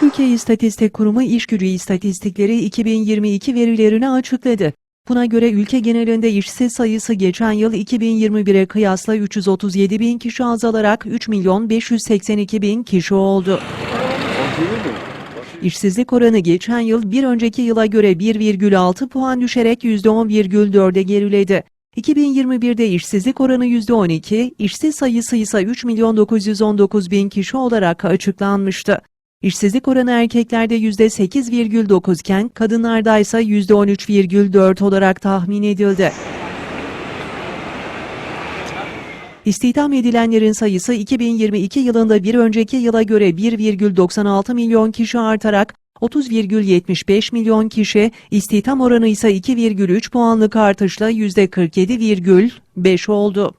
Türkiye İstatistik Kurumu İş Gücü İstatistikleri 2022 verilerini açıkladı. Buna göre ülke genelinde işsiz sayısı geçen yıl 2021'e kıyasla 337 bin kişi azalarak 3 milyon 582 bin kişi oldu. İşsizlik oranı geçen yıl bir önceki yıla göre 1,6 puan düşerek %10,4'e geriledi. 2021'de işsizlik oranı %12, işsiz sayısı ise 3 milyon 919 bin kişi olarak açıklanmıştı. İşsizlik oranı erkeklerde %8,9 iken kadınlarda ise %13,4 olarak tahmin edildi. İstihdam edilenlerin sayısı 2022 yılında bir önceki yıla göre 1,96 milyon kişi artarak 30,75 milyon kişi, istihdam oranı ise 2,3 puanlık artışla %47,5 oldu.